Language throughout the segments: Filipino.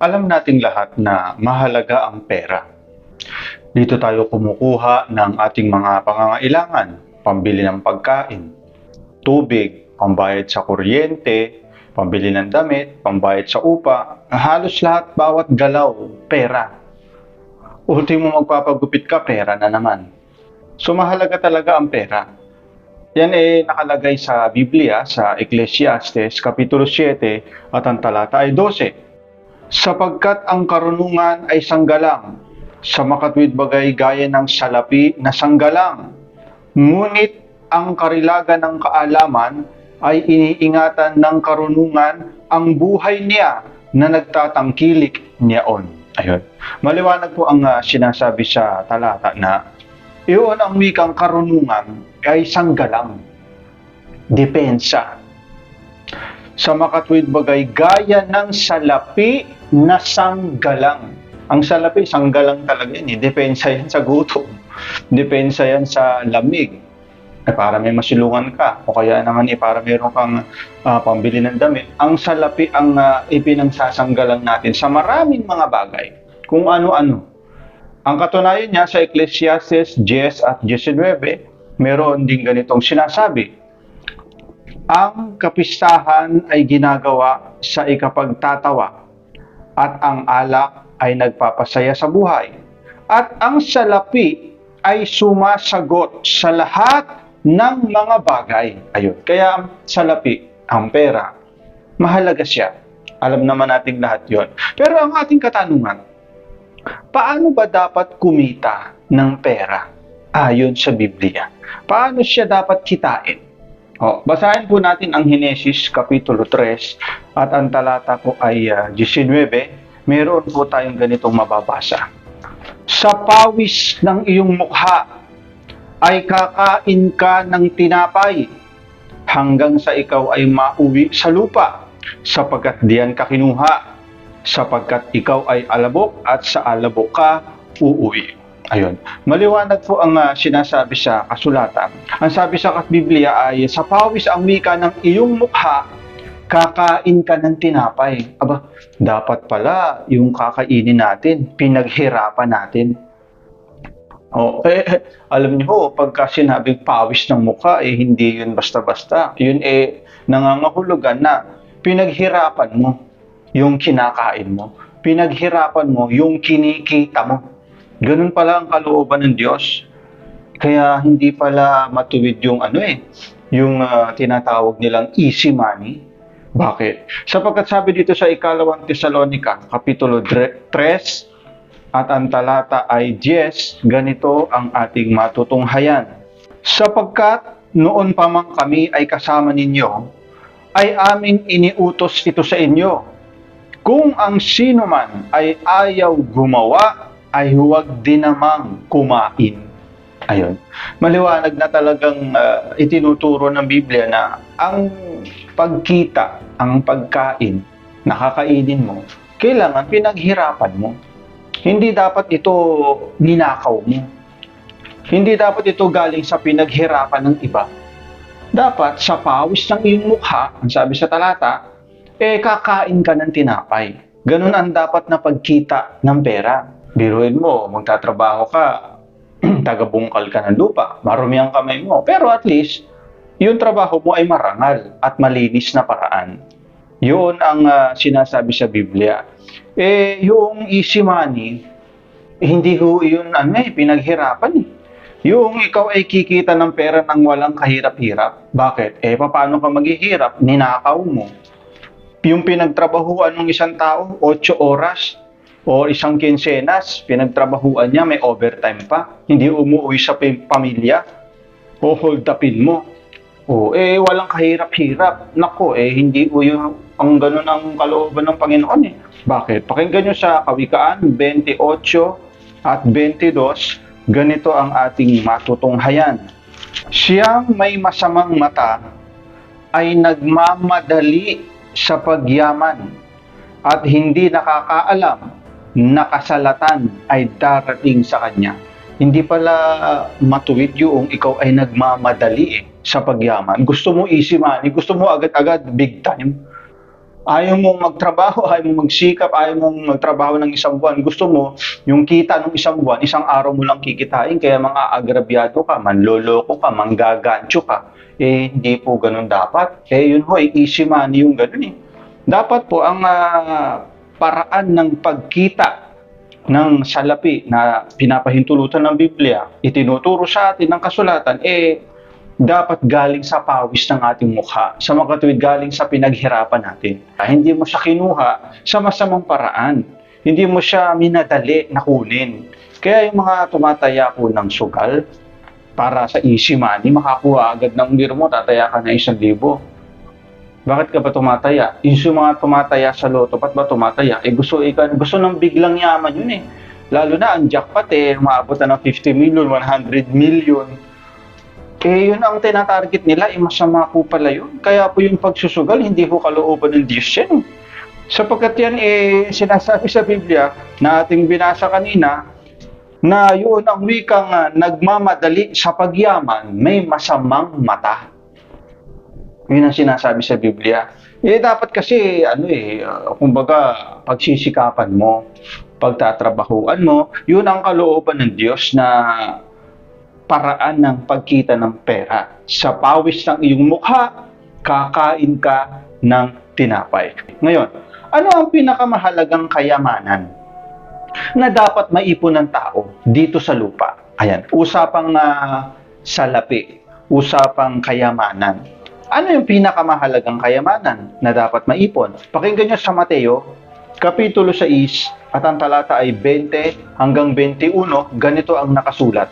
Alam nating lahat na mahalaga ang pera. Dito tayo kumukuha ng ating mga pangangailangan, pambili ng pagkain, tubig, pambayad sa kuryente, pambili ng damit, pambayad sa upa, halos lahat, bawat galaw, pera. Ultimo magpapagupit ka, pera na naman. So mahalaga talaga ang pera. Yan eh nakalagay sa Biblia sa Ecclesiastes Kapitulo 7 at ang talata ay 12. Sapagkat ang karunungan ay sanggalang, sa makatwid bagay gaya ng salapi na sanggalang. Ngunit ang karilagan ng kaalaman ay iniingatan ng karunungan ang buhay niya na nagtatangkilik niyaon. Ayun. Maliwanag po ang ah, sinasabi sa talata na iyon ang wikang karunungan ay sanggalang. Depensa. Sa makatwid bagay gaya ng salapi na sanggalang. Ang salapi, sanggalang talaga yan. Eh. Depensa yan sa gutom. Depensa yan sa lamig. Eh, para may masilungan ka. O kaya naman eh, para meron kang ah, pambili ng damit. Ang salapi ang uh, ipinagsasanggalang natin sa maraming mga bagay. Kung ano-ano. Ang katunayan niya sa Ecclesiastes 10 at 19, meron din ganitong sinasabi. Ang kapistahan ay ginagawa sa ikapagtatawa at ang alak ay nagpapasaya sa buhay. At ang salapi ay sumasagot sa lahat ng mga bagay. Ayun. Kaya ang salapi, ang pera, mahalaga siya. Alam naman nating lahat yon. Pero ang ating katanungan, paano ba dapat kumita ng pera ayon sa Biblia? Paano siya dapat kitain? O, basahin po natin ang Henesis Kapitulo 3 at ang talata po ay ah, 19. Meron po tayong ganitong mababasa. Sa pawis ng iyong mukha ay kakain ka ng tinapay hanggang sa ikaw ay mauwi sa lupa sapagkat diyan ka kinuha sapagkat ikaw ay alabok at sa alabok ka uuwi. Ayun. Maliwanag po ang ah, sinasabi sa kasulatan. Ang sabi sa Biblia ay sa pawis ang wika ng iyong mukha kakain ka ng tinapay. Aba, dapat pala yung kakainin natin, pinaghirapan natin. Oh, eh, eh, alam niyo ho, pagka sinabing pawis ng mukha, eh, hindi yun basta-basta. Yun eh, nangangahulugan na pinaghirapan mo yung kinakain mo. Pinaghirapan mo yung kinikita mo. Ganun pala ang kalooban ng Diyos. Kaya hindi pala matuwid yung ano eh, yung ah, tinatawag nilang easy money. Bakit? Sapagkat sabi dito sa ikalawang Tesalonika, Kapitulo 3 at ang talata ay 10, ganito ang ating matutunghayan. Sapagkat noon pa man kami ay kasama ninyo, ay aming iniutos ito sa inyo. Kung ang sino man ay ayaw gumawa, ay huwag din namang kumain. Ayun. Maliwanag na talagang ah, itinuturo ng Biblia na ang pagkita, ang pagkain, nakakainin mo, kailangan pinaghirapan mo. Hindi dapat ito ninakaw mo. Hindi dapat ito galing sa pinaghirapan ng iba. Dapat sa pawis ng iyong mukha, ang sabi sa talata, eh kakain ka ng tinapay. Ganun ang dapat na pagkita ng pera. Biruin mo, magtatrabaho ka, tagabungkal ka ng lupa, marumi ang kamay mo. Pero at least, yung trabaho mo ay marangal at malinis na paraan. Yun ang ah, sinasabi sa Biblia. Eh, yung easy money, hindi ho yun ano eh, pinaghirapan eh. Yung ikaw ay kikita ng pera ng walang kahirap-hirap. Bakit? Eh, paano ka maghihirap? Ninakaw mo. Yung pinagtrabahuan ng isang tao, 8 oras, o isang kinsenas, pinagtrabahuan niya, may overtime pa. Hindi umuwi sa pam- pamilya. O hold upin mo. O, eh, walang kahirap-hirap. Nako, eh, hindi yung ang ganun ang kalooban ng Panginoon eh. Bakit? Pakinggan nyo sa Kawikaan 28 at 22, ganito ang ating matutunghayan. Siyang may masamang mata ay nagmamadali sa pagyaman at hindi nakakaalam na kasalatan ay darating sa kanya. Hindi pala matuwid yung ikaw ay nagmamadali eh, sa pagyaman. Gusto mo easy money, gusto mo agad-agad big time. Ayaw mong magtrabaho, ayaw mong magsikap, ayaw mong magtrabaho ng isang buwan. Gusto mo, yung kita ng isang buwan, isang araw mo lang kikitain, kaya mga agrabyado ka, manloloko ka, manggagancho ka. Eh, hindi po ganun dapat. Eh, yun ho, eh, easy money yung ganun eh. Dapat po, ang ah, paraan ng pagkita ng salapi na pinapahintulutan ng Biblia, itinuturo sa atin ng kasulatan, eh, dapat galing sa pawis ng ating mukha. Sa mga katuwid, galing sa pinaghirapan natin. Hindi mo siya kinuha sa masamang paraan. Hindi mo siya minadali na kunin. Kaya yung mga tumataya po ng sugal, para sa easy money, makakuha agad ng biro mo, tataya ka na isang libo. Bakit ka ba tumataya? Yung mga tumataya sa loto, ba't ba tumataya? Eh gusto, eh, gusto ng biglang yaman yun eh. Lalo na ang jackpot eh, maabot na ng 50 million, 100 million. Eh yun ang tinatarget nila, eh masama po pala yun. Kaya po yung pagsusugal, hindi po kalooban ng Diyos yan. Sapagkat yan eh, sinasabi sa Biblia na ating binasa kanina, na yun ang wikang ah, nagmamadali sa pagyaman, may masamang mata. Yun ang sinasabi sa Biblia. Eh, dapat kasi, ano eh, uh, kumbaga, pagsisikapan mo, pagtatrabahuan mo, yun ang kalooban ng Diyos na paraan ng pagkita ng pera. Sa pawis ng iyong mukha, kakain ka ng tinapay. Ngayon, ano ang pinakamahalagang kayamanan na dapat maipon ng tao dito sa lupa? Ayan, usapang uh, salapi, usapang kayamanan. Ano yung pinakamahalagang kayamanan na dapat maipon? Pakinggan nyo sa Mateo, Kapitulo 6, at ang talata ay 20 hanggang 21, ganito ang nakasulat.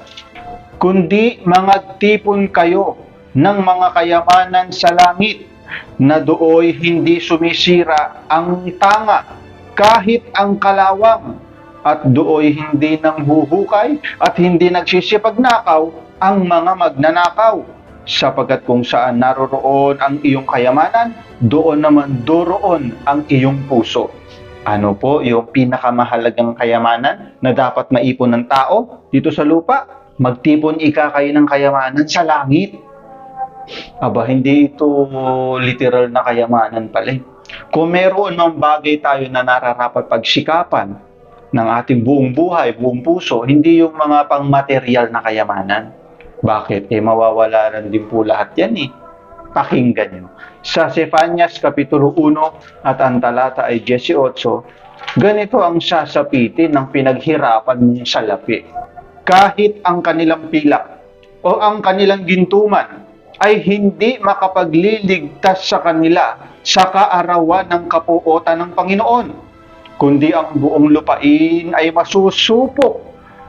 Kundi magtipon kayo ng mga kayamanan sa langit, na dooy hindi sumisira ang tanga, kahit ang kalawang, at dooy hindi nang huhukay at hindi nagsisipagnakaw ang mga magnanakaw sapagkat kung saan naroroon ang iyong kayamanan, doon naman doroon ang iyong puso. Ano po yung pinakamahalagang kayamanan na dapat maipon ng tao dito sa lupa? Magtipon ika kayo ng kayamanan sa langit. Aba, hindi ito literal na kayamanan pala. eh. Kung meron ng bagay tayo na nararapat pagsikapan ng ating buong buhay, buong puso, hindi yung mga pangmaterial na kayamanan. Bakit? Eh, mawawala rin din po lahat yan eh. Pakinggan nyo. Sa Sefanyas Kapitulo 1 at ang talata ay 18, ganito ang sasapitin ng pinaghirapan mong salapi. Kahit ang kanilang pilak o ang kanilang gintuman ay hindi makapagliligtas sa kanila sa kaarawan ng kapuotan ng Panginoon, kundi ang buong lupain ay masusupok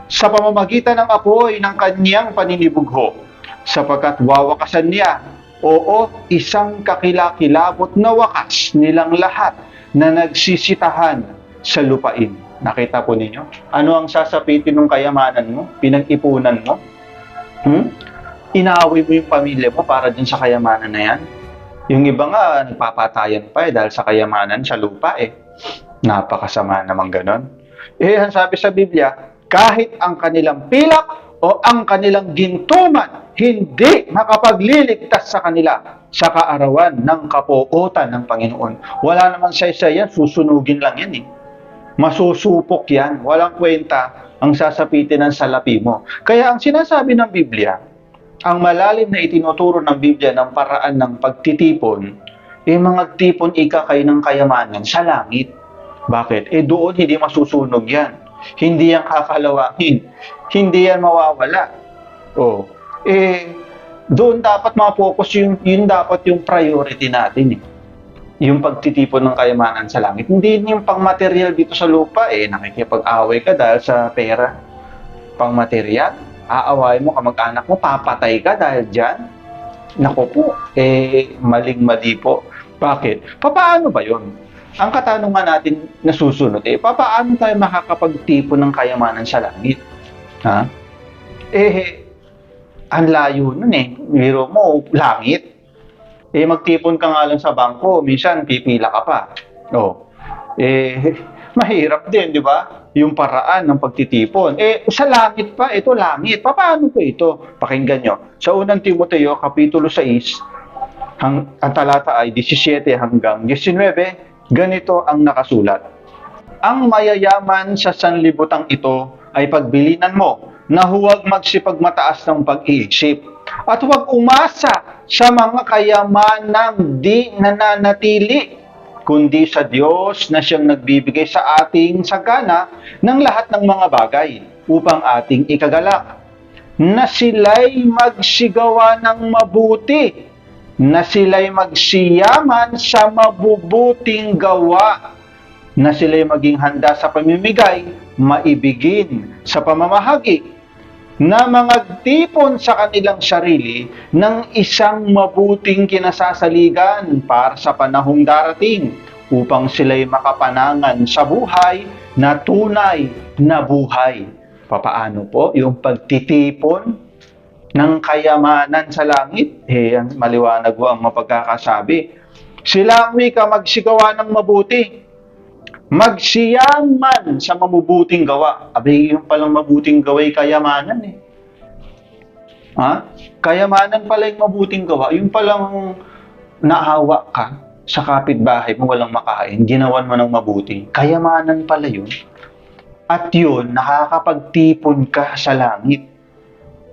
sa pamamagitan ng apoy ng kanyang paninibugho, sapagkat wawakasan niya, oo, isang kakilakilabot na wakas nilang lahat na nagsisitahan sa lupain. Nakita po ninyo? Ano ang sasapitin ng kayamanan mo? Pinag-ipunan mo? Hmm? Inaaway mo yung pamilya mo para dun sa kayamanan na yan? Yung iba nga, nagpapatayan pa eh dahil sa kayamanan sa lupa eh. Napakasama naman ganon. Eh, ang sabi sa Biblia, kahit ang kanilang pilak o ang kanilang gintuman, hindi makapagliligtas sa kanila sa kaarawan ng kapuotan ng Panginoon. Wala naman sa isa yan, susunugin lang yan eh. Masusupok yan, walang kwenta ang sasapitin ng salapi mo. Kaya ang sinasabi ng Biblia, ang malalim na itinuturo ng Biblia ng paraan ng pagtitipon, eh mga tipon ika kayo ng kayamanan sa langit. Bakit? Eh doon hindi masusunog yan. Hindi yan kakalawangin. Hindi yan mawawala. Oh. Eh, doon dapat ma-focus yung, yun dapat yung priority natin eh. Yung pagtitipon ng kayamanan sa langit. Hindi yung pang-material dito sa lupa eh. Nakikipag-away ka dahil sa pera. Pang-material. Aaway mo, kamag-anak mo, papatay ka dahil dyan. Nako po, eh, maling-mali po. Bakit? Papaano ba yon? Ang katanungan natin na susunod, eh, papaano tayo makakapagtipon ng kayamanan sa langit? Ha? Eh, ang layo nun eh. Biro mo, langit. Eh, magtipon ka nga lang sa bangko, minsan pipila ka pa. Oh. Eh, mahirap din, di ba? Yung paraan ng pagtitipon. Eh, sa langit pa, ito langit. Paano po ito? Pakinggan nyo. Sa unang Timoteo, Kapitulo 6, hang, ang talata ay 17 hanggang 19, ganito ang nakasulat. Ang mayayaman sa sanlibutang ito ay pagbilinan mo na huwag magsipagmataas ng pag-iisip at huwag umasa sa mga kayamanang di nananatili kundi sa Diyos na siyang nagbibigay sa ating sagana ng lahat ng mga bagay upang ating ikagalak. Na sila'y magsigawa ng mabuti, na sila'y magsiyaman sa mabubuting gawa, na sila'y maging handa sa pamimigay, maibigin sa pamamahagi, na mga tipon sa kanilang sarili ng isang mabuting kinasasaligan para sa panahong darating upang sila'y makapanangan sa buhay na tunay na buhay. Papaano po yung pagtitipon ng kayamanan sa langit? Eh, maliwanag po ang mapagkakasabi. Sila ang wika magsigawa ng mabuti. Magsiyaman sa mabubuting gawa. Abi, yung palang mabuting gawa'y kayamanan eh. Ha? Kayamanan pala yung mabuting gawa. Yung palang naawa ka sa kapitbahay mo walang makain, ginawan mo ng mabuti. Kayamanan pala yun. At yun, nakakapagtipon ka sa langit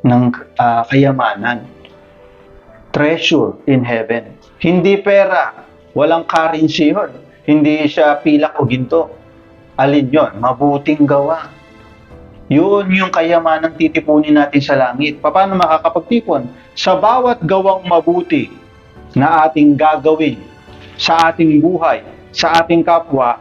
ng ah, kayamanan. Treasure in heaven. Hindi pera, walang currency yun. Hindi siya pilak o ginto. Alin yon? Mabuting gawa. Yun yung kayamanang titipunin natin sa langit. Paano makakapagtipon? Sa bawat gawang mabuti na ating gagawin sa ating buhay, sa ating kapwa,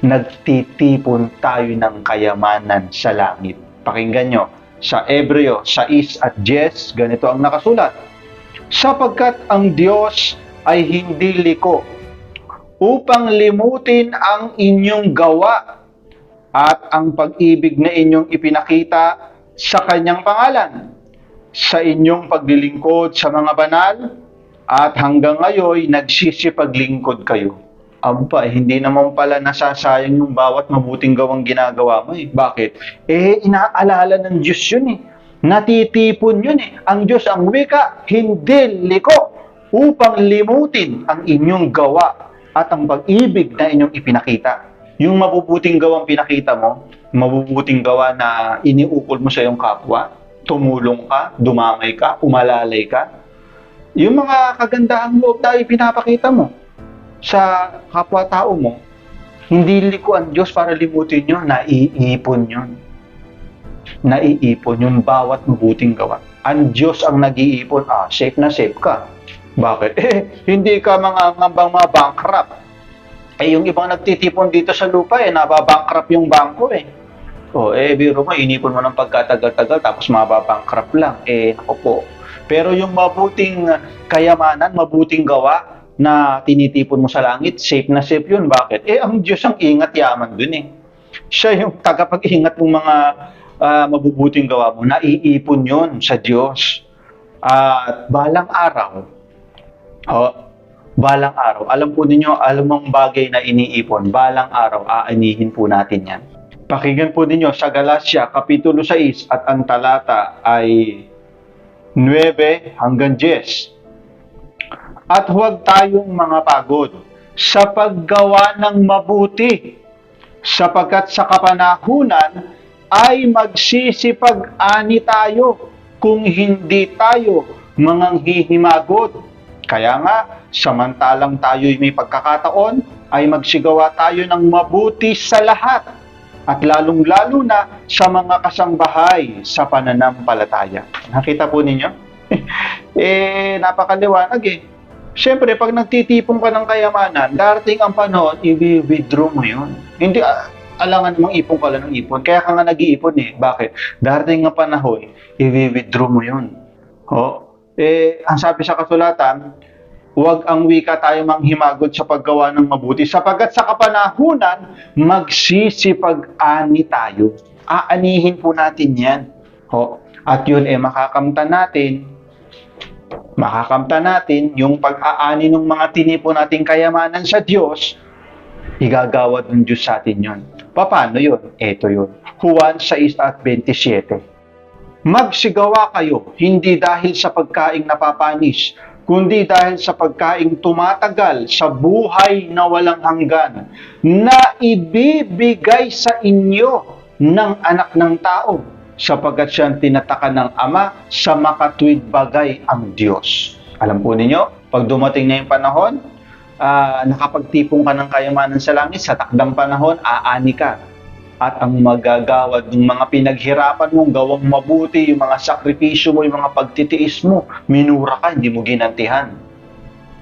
nagtitipon tayo ng kayamanan sa langit. Pakinggan nyo, sa Ebreo 6 at 10, ganito ang nakasulat. Sapagkat ang Diyos ay hindi liko upang limutin ang inyong gawa at ang pag-ibig na inyong ipinakita sa kanyang pangalan sa inyong paglilingkod sa mga banal at hanggang ngayon nagsisipaglingkod kayo. Aba eh, hindi naman pala nasasayang yung bawat mabuting gawang ginagawa mo eh. Bakit? Eh, inaalala ng Diyos yun eh. Natitipon yun eh. Ang Diyos ang wika, hindi liko upang limutin ang inyong gawa at ang pag-ibig na inyong ipinakita. Yung mabubuting gawang pinakita mo, mabubuting gawa na iniukol mo sa iyong kapwa, tumulong ka, dumamay ka, umalalay ka, yung mga kagandahang loob na ipinapakita mo sa kapwa-tao mo, hindi liko ang Diyos para limutin yun, naiipon yun. Naiipon yung bawat mabuting gawa. Ang Diyos ang nag-iipon, ah, safe na safe ka. Bakit? Eh, hindi ka mga ngambang mga bankrupt. Eh, yung ibang nagtitipon dito sa lupa, eh, nababankrupt yung bangko, eh. O, eh, biro mo, inipon mo ng pagkatagal-tagal, tapos mababankrupt lang. Eh, ako po. Pero yung mabuting kayamanan, mabuting gawa na tinitipon mo sa langit, safe na safe yun. Bakit? Eh, ang Diyos ang ingat yaman dun, eh. Siya yung tagapag-ingat ng mga ah, mabubuting gawa mo, naiipon yun sa Diyos. At balang araw, oh, balang araw, alam po ninyo, alam mong bagay na iniipon, balang araw, aanihin po natin yan. Pakinggan po ninyo sa Galatia, Kapitulo 6, at ang talata ay 9 hanggang 10. At huwag tayong mga pagod sa paggawa ng mabuti, sapagkat sa kapanahunan ay magsisipag-ani tayo kung hindi tayo manganghihimagod. Kaya nga, samantalang tayo'y may pagkakataon, ay magsigawa tayo ng mabuti sa lahat at lalong-lalo na sa mga kasangbahay sa pananampalataya. Nakita po ninyo? eh, napakaliwanag eh. Siyempre, pag nagtitipon ka ng kayamanan, darating ang panahon, i-withdraw mo yun. Hindi, ah, alangan namang ipon ka lang ng ipon. Kaya ka nga nag-iipon eh. Bakit? Darating ang panahon, i-withdraw mo yun. O, eh, ang sabi sa kasulatan, huwag ang wika tayo manghimagod sa paggawa ng mabuti, sapagkat sa kapanahunan, magsisipag-ani tayo. Aanihin po natin yan. O, at yun eh, makakamtan natin makakamta natin yung pag-aani ng mga tinipo nating kayamanan sa Diyos, igagawad ng Diyos sa atin yun. Paano yun? Ito yun. Juan 6 at 27. Magsigawa kayo, hindi dahil sa pagkaing napapanis, kundi dahil sa pagkaing tumatagal sa buhay na walang hanggan na ibibigay sa inyo ng anak ng tao sapagkat siyang tinataka ng Ama sa makatwid bagay ang Diyos. Alam po ninyo, pag dumating na yung panahon, ah, nakapagtipong ka ng kayamanan sa langit, sa takdang panahon, aani ka. At ang magagawad ng mga pinaghirapan mong gawang mabuti, yung mga sakripisyo mo, yung mga pagtitiis mo, minura ka, hindi mo ginantihan.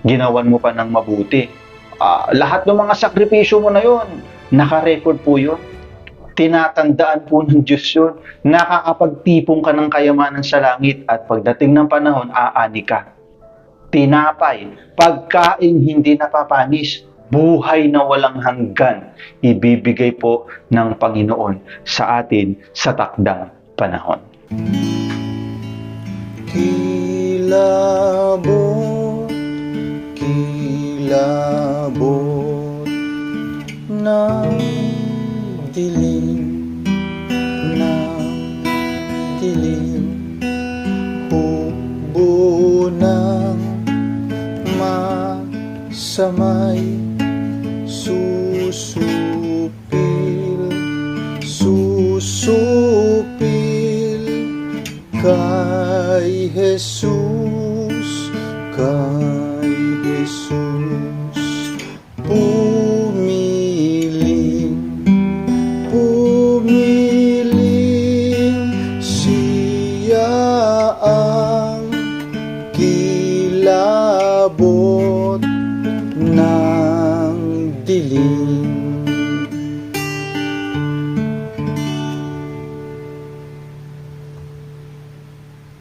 Ginawan mo pa ng mabuti. Ah, lahat ng mga sakripisyo mo na yon, nakarecord po yun. Tinatandaan po ng Diyos yun. Nakakapagtipong ka ng kayamanan sa langit at pagdating ng panahon, aani ka. Tinapay, pagkain hindi napapanis, buhay na walang hanggan, ibibigay po ng Panginoon sa atin sa takdang panahon. Kilabot, kilabot ng dilim, masamay, susupil, susupil kay Jesus, kay Jesus,